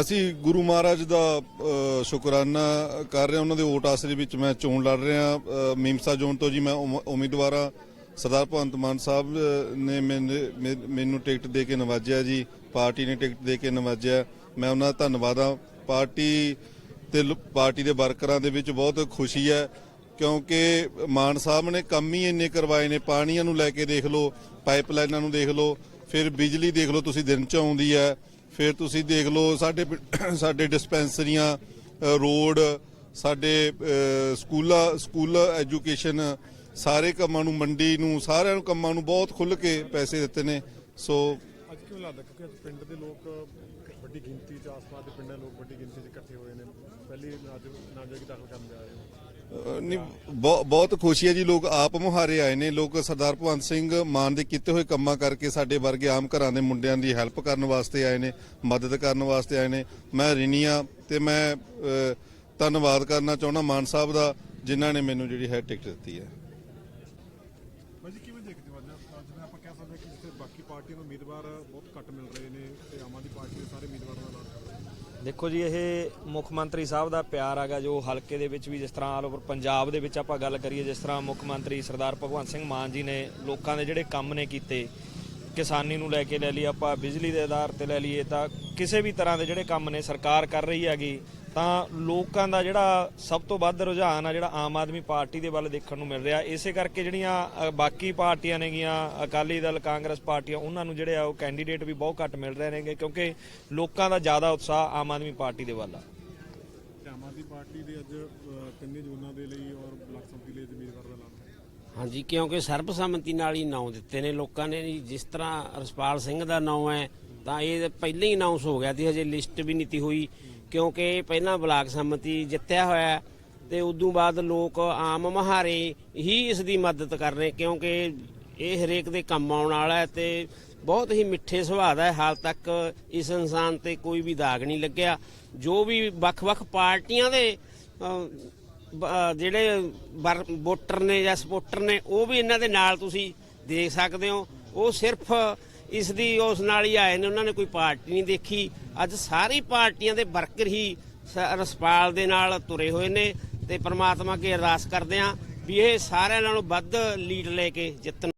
ਅਸੀਂ ਗੁਰੂ ਮਹਾਰਾਜ ਦਾ ਸ਼ੁਕਰਾਨਾ ਕਰ ਰਹੇ ਹਾਂ। ਉਹਨਾਂ ਦੇ ਵੋਟ ਆਸਰੇ ਵਿੱਚ ਮੈਂ ਚੋਣ ਲੜ ਰਿਹਾ ਮੀਮਸਾ ਜ਼ੋਨ ਤੋਂ ਜੀ ਮੈਂ ਉਮ- ਉਮੀਦਵਾਰ ਹਾਂ। ਸਰਦਾਰ ਭਗਵੰਤ ਮਾਨ ਸਾਹਿਬ ਨੇ ਮੈਨ- ਮੈ- ਮੈਨੂੰ ਟਿਕਟ ਦੇ ਕੇ ਨਵਾਜਿਆ ਜੀ। ਪਾਰਟੀ ਨੇ ਟਿਕਟ ਦੇ ਕੇ ਨਵਾਜਿਆ। ਮੈਂ ਉਹਨਾਂ ਦਾ ਧੰਨਵਾਦ ਹਾਂ। ਪਾਰਟੀ ਤੇ ਪਾਰਟੀ ਦੇ ਵਰਕਰਾਂ ਦੇ ਵਿੱਚ ਬਹੁਤ ਖੁਸ਼ੀ ਹੈ, ਕਿਉਂਕਿ ਮਾਨ ਸਾਹਿਬ ਨੇ ਕੰਮ ਹੀ ਇੰਨੇ ਕਰਵਾਏ ਨੇ। ਪਾਣੀਆਂ ਨੂੰ ਲੈ ਕੇ ਦੇਖ ਲਓ, ਪਾਈਪਲਾਈਨਾਂ ਨੂੰ ਦੇਖ ਲਓ, ਫਿਰ ਬਿਜਲੀ ਦੇਖ ਲਓ, ਤੁਸੀਂ ਦਿਨ ਚ ਆਉਂਦੀ ਹੈ। ਫਿਰ ਤੁਸੀਂ ਦੇਖ ਲਓ ਸਾਡੇ ਸਾਡੇ ਡਿਸਪੈਂਸਰੀਆਂ ਰੋਡ, ਸਾਡੇ ਸਕੂਲਾਂ, ਸਕੂਲ ਐਜੂਕੇਸ਼ਨ, ਸਾਰੇ ਕੰਮਾਂ ਨੂੰ ਮੰਡੀ ਨੂੰ, ਸਾਰਿਆਂ ਨੂੰ ਕੰਮਾਂ ਨੂੰ ਬਹੁਤ ਖੁੱਲ ਕੇ ਪੈਸੇ ਦਿੱਤੇ ਨੇ। ਸੋ ਅੱਜ ਕਿਉਂ ਲੱਗਦਾ ਕਿਉਂਕਿ ਅੱਜ ਪਿੰਡ ਦੇ ਲੋਕ ਵੱਡੀ ਗਿਣਤੀ ਚ, ਆਸ-ਪਾਸ ਦੇ ਪਿੰਡਾਂ ਲੋਕ ਵੱਡੀ ਗਿਣਤੀ ਚ ਇਕੱਠੇ ਹੋਏ ਨੇ। ਪਹਿਲੀ ਨਾਜ ਨਾਮਜ਼ਦਗੀ ਦਾਖਲ ਕਰਨ ਜਾ ਰਹੇ ਹੋ। ਨਹੀਂ ਬਹੁਤ ਖੁਸ਼ੀ ਹੈ ਜੀ, ਲੋਕ ਆਪ ਮੁਹਾਰੇ ਆਏ ਨੇ। ਲੋਕ ਸਰਦਾਰ ਭਗਵੰਤ ਸਿੰਘ ਮਾਨ ਦੇ ਕੀਤੇ ਹੋਏ ਕੰਮਾਂ ਕਰਕੇ ਸਾਡੇ ਵਰਗੇ ਆਮ ਘਰਾਂ ਦੇ ਮੁੰਡਿਆਂ ਦੀ ਹੈਲਪ ਕਰਨ ਵਾਸਤੇ ਆਏ ਨੇ, ਮਦਦ ਕਰਨ ਵਾਸਤੇ ਆਏ ਨੇ। ਮੈਂ ਰਿਨੀਆ ਤੇ ਮੈਂ ਧੰਨਵਾਦ ਕਰਨਾ ਚਾਹੁੰਦਾ ਮਾਨ ਸਾਹਿਬ ਦਾ, ਜਿਨ੍ਹਾਂ ਨੇ ਮੈਨੂੰ ਜਿਹੜੀ ਹੈ ਟਿਕਟ ਦਿੱਤੀ ਹੈ। ਭਾਜੀ ਕਿਵੇਂ ਦੇਖਦੇ ਹੋ ਜਿਵੇਂ ਆਪਾਂ ਕਹਿ ਸਕਦੇ ਕਿ ਜਿੱਥੇ ਬਾਕੀ ਪਾਰਟੀਆਂ ਨੂੰ ਉਮੀਦਵਾਰ ਬਹੁਤ ਘੱਟ ਮਿਲ ਰਹੇ ਨੇ ਤੇ ਆਮ ਆਦਮੀ ਪਾਰਟੀ ਦੇ ਸਾਰੇ ਉਮੀਦਵਾਰਾਂ ਦਾ ਦੇਖੋ ਜੀ, ਇਹ ਮੁੱਖ ਮੰਤਰੀ ਸਾਹਿਬ ਦਾ ਪਿਆਰ ਹੈਗਾ ਜੋ ਹਲਕੇ ਦੇ ਵਿੱਚ ਵੀ ਜਿਸ ਤਰ੍ਹਾਂ ਆਲ ਓਵਰ ਪੰਜਾਬ ਦੇ ਵਿੱਚ ਆਪਾਂ ਗੱਲ ਕਰੀਏ, ਜਿਸ ਤਰ੍ਹਾਂ ਮੁੱਖ ਮੰਤਰੀ ਸਰਦਾਰ ਭਗਵੰਤ ਸਿੰਘ ਮਾਨ ਜੀ ਨੇ ਲੋਕਾਂ ਦੇ ਜਿਹੜੇ ਕੰਮ ਨੇ ਕੀਤੇ, ਕਿਸਾਨੀ ਨੂੰ ਲੈ ਕੇ ਲੈ ਲਈ ਆਪਾਂ ਬਿਜਲੀ ਦੇ ਆਧਾਰ ਤੇ ਲੈ ਲਈਏ ਤਾਂ ਕਿਸੇ ਵੀ ਤਰ੍ਹਾਂ ਦੇ ਜਿਹੜੇ ਕੰਮ ਨੇ ਸਰਕਾਰ ਕਰ ਰਹੀ ਹੈਗੀ ਤਾਂ ਲੋਕਾਂ ਦਾ ਜਿਹੜਾ ਸਭ ਤੋਂ ਵੱਧ ਰੁਝਾਨ ਆ ਜਿਹੜਾ ਆਮ ਆਦਮੀ ਪਾਰਟੀ ਦੇ ਵੱਲ ਦੇਖਣ ਨੂੰ ਮਿਲ ਰਿਹਾ। ਇਸੇ ਕਰਕੇ ਜਿਹੜੀਆਂ ਬਾਕੀ ਪਾਰਟੀਆਂ ਨੇਗੀਆਂ ਅਕਾਲੀ ਦਲ ਕਾਂਗਰਸ ਪਾਰਟੀਆਂ ਉਹਨਾਂ ਨੂੰ ਜਿਹੜੇ ਆ ਉਹ ਕੈਂਡੀਡੇਟ ਵੀ ਬਹੁਤ ਘੱਟ ਮਿਲ ਰਹੇ ਨੇਗੇ ਕਿਉਂਕਿ ਲੋਕਾਂ ਦਾ ਜ਼ਿਆਦਾ ਉਤਸ਼ਾਹ ਆਮ ਆਦਮੀ ਪਾਰਟੀ ਦੇ ਵੱਲ ਆ। ਆਮ ਆਦਮੀ ਪਾਰਟੀ ਦੇ ਅੱਜ ਤਿੰਨੇ ਜ਼ੋਨਾਂ ਦੇ ਲਈ ਔਰ ਬਲਾਕ ਸੰਮਤੀ ਲਈ ਉਮੀਦਵਾਰ ਦਾ ਐਲਾਨ ਹਾਂਜੀ ਕਿਉਂਕਿ ਸਰਬਸੰਮਤੀ ਨਾਲ ਹੀ ਨਾਂ ਦਿੱਤੇ ਨੇ ਲੋਕਾਂ ਨੇ ਜਿਸ ਤਰ੍ਹਾਂ ਰਸਪਾਲ ਸਿੰਘ ਦਾ ਨਾਂ ਹੈ ਤਾਂ ਇਹ ਪਹਿਲਾਂ ਹੀ ਅਨਾਉਂਸ ਹੋ ਗਿਆ ਸੀ, ਹਜੇ ਲਿਸਟ ਵੀ ਨਹੀਂ ਤੀ ਹੋਈ, ਕਿਉਂਕਿ ਪਹਿਲਾਂ ਬਲਾਕ ਸੰਮਤੀ ਜਿੱਤਿਆ ਹੋਇਆ ਹੈ ਤੇ ਉਦੋਂ ਬਾਅਦ ਲੋਕ ਆਮ ਮਹਾਰੇ ਹੀ ਇਸ ਦੀ ਮਦਦ ਕਰ ਰਹੇ, ਕਿਉਂਕਿ ਇਹ ਹਰੇਕ ਦੇ ਕੰਮ ਆਉਣ ਵਾਲਾ ਹੈ ਤੇ ਬਹੁਤ ਹੀ ਮਿੱਠੇ ਸੁਭਾਅ ਦਾ ਹੈ। ਹਾਲ ਤੱਕ ਇਸ ਇਨਸਾਨ ਤੇ ਕੋਈ ਵੀ ਦਾਗ ਨਹੀਂ ਲੱਗਿਆ। ਜੋ ਵੀ ਵੱਖ-ਵੱਖ ਪਾਰਟੀਆਂ ਦੇ ਜਿਹੜੇ ਵਰ- ਵੋਟਰ ਨੇ ਜਾਂ ਸਪੋਰਟਰ ਨੇ, ਉਹ ਵੀ ਇਹਨਾਂ ਦੇ ਨਾਲ ਤੁਸੀਂ ਦੇਖ ਸਕਦੇ ਹੋ। ਉਹ ਸਿਰਫ ਇਸ ਦੀ ਉਸ ਨਾਲ ਹੀ ਆਏ ਨੇ, ਉਹਨਾਂ ਨੇ ਕੋਈ ਪਾਰਟੀ ਨਹੀਂ ਦੇਖੀ। ਅੱਜ ਸਾਰੀ ਪਾਰਟੀਆਂ ਦੇ ਵਰਕਰ ਹੀ ਸ- ਰਸਪਾਲ ਦੇ ਨਾਲ ਤੁਰੇ ਹੋਏ ਨੇ ਤੇ ਪ੍ਰਮਾਤਮਾ ਅੱਗੇ ਅਰਦਾਸ ਕਰਦੇ ਹਾਂ ਵੀ ਇਹ ਸਾਰਿਆਂ ਨਾਲੋਂ ਵੱਧ ਲੀਡ ਲੈ ਕੇ ਜਿੱਤਣ।